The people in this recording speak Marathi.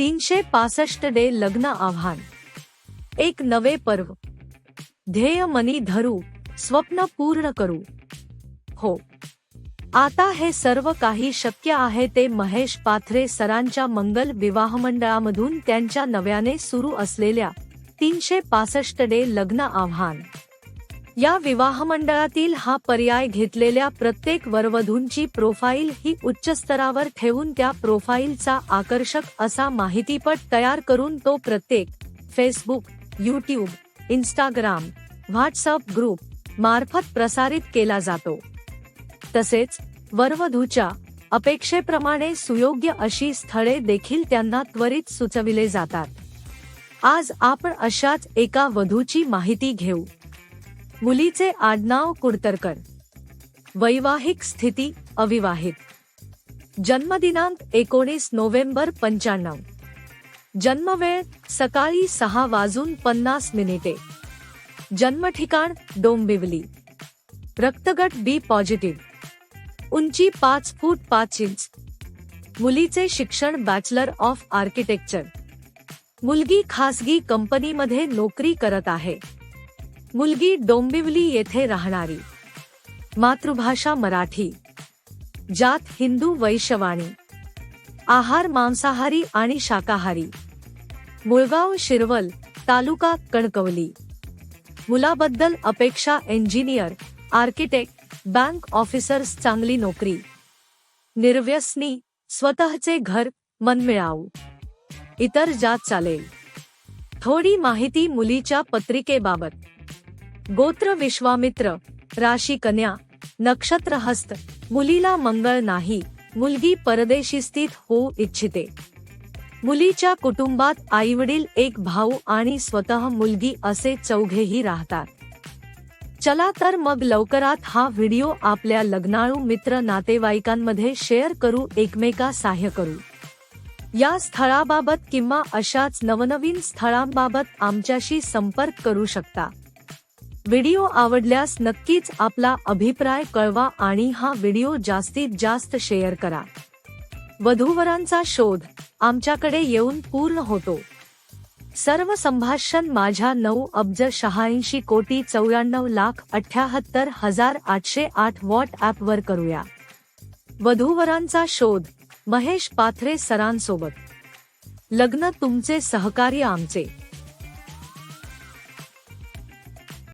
तीनशे पासष्ट डे लग्न आव्हान. एक नवे पर्व. ध्येय मनी धरू स्वप्न पूर्ण करू. हो. आता हे सर्व काही शक्य आहे ते महेश पाथरे सरांच्या मंगल विवाह मंडळामधून त्यांच्या नव्याने सुरू असलेल्या तीनशे पासष्ट डे लग्न आव्हान. या विवाह मंडळातील हा पर्याय घेतलेल्या प्रत्येक वरवधूंची प्रोफाईल ही उच्च स्तरावर ठेवून त्या प्रोफाईलचा आकर्षक असा माहितीपट तयार करून तो प्रत्येक Facebook YouTube Instagram WhatsApp group मार्फत प्रसारित केला जातो. तसेच वरवधूच्या अपेक्षेप्रमाणे सुयोग्य अशी स्थळे देखील त्यांना त्वरित सुचविले जातात. आज आपण अशाच एका वधूची माहिती घेऊ. मुलीचे आडनाव कुडतरकर वैवाहिक स्थिती अविवाहित. जन्मदिनांक एकोणीस नोव्हेंबर पंच्याण्णव. जन्मवेळ सकाळी सहा वाजून पन्नास मिनिटे. जन्मठिकाण डोंबिवली. रक्तगट बी पॉझिटिव्ह. उंची पाच फूट पाच इंच. मुलीचे शिक्षण बॅचलर ऑफ़ आर्किटेक्चर. मुलगी खासगी कंपनीमध्ये नोकरी करत आहे. मुलगी डोंबिवली येथे राहणारी. मातृभाषा मराठी. जात हिंदू वैश्यवाणी. आहार मांसाहारी आणि शाकाहारी. मुळगाव शिरवल तालुका कणकवली. मुलाबद्दल अपेक्षा इंजिनियर आर्किटेक्ट बँक ऑफिसर्स चांगली नोकरी. निर्व्यसनी स्वतःचे घर मनमिळावू इतर जात चालेल. थोडी माहिती मुलीच्या पत्रिकेबाबत. गोत्र विश्वामित्र राशी कन्या नक्षत्र हस्त मुलीला मंगळ नाही मुलगी परदेशी स्थित होऊ इच्छिते. मुलीच्या कुटुंबात आईवडील एक भाऊ आणि स्वतः मुलगी असे चौघेही राहतात. चला तर मग लवकरात हा व्हिडिओ आपल्या लग्नाळू मित्र नातेवाईकांमध्ये शेअर करू एकमेका सहाय्य करू. या स्थळाबाबत किंवा अशाच नवनवीन स्थळांबाबत आमच्याशी संपर्क करू शकता. व्हिडिओ आवडल्यास नक्कीच आपला अभिप्राय कळवा आणि हा व्हिडिओ जास्तीत जास्त शेअर करा. वधूवरांचा शोध. आमच्याकडे येऊन पूर्ण होतो. सर्व संभाषण माझ्या नऊ अब्ज शहाऐंशी कोटी चौऱ्याण्णव लाख अठ्याहत्तर हजार आठशे आठ व्हॉट वर करूया. वधूवरांचा शोध. महेश पाथरे सरांसोबत. लग्न तुमचे सहकार्य आमचे.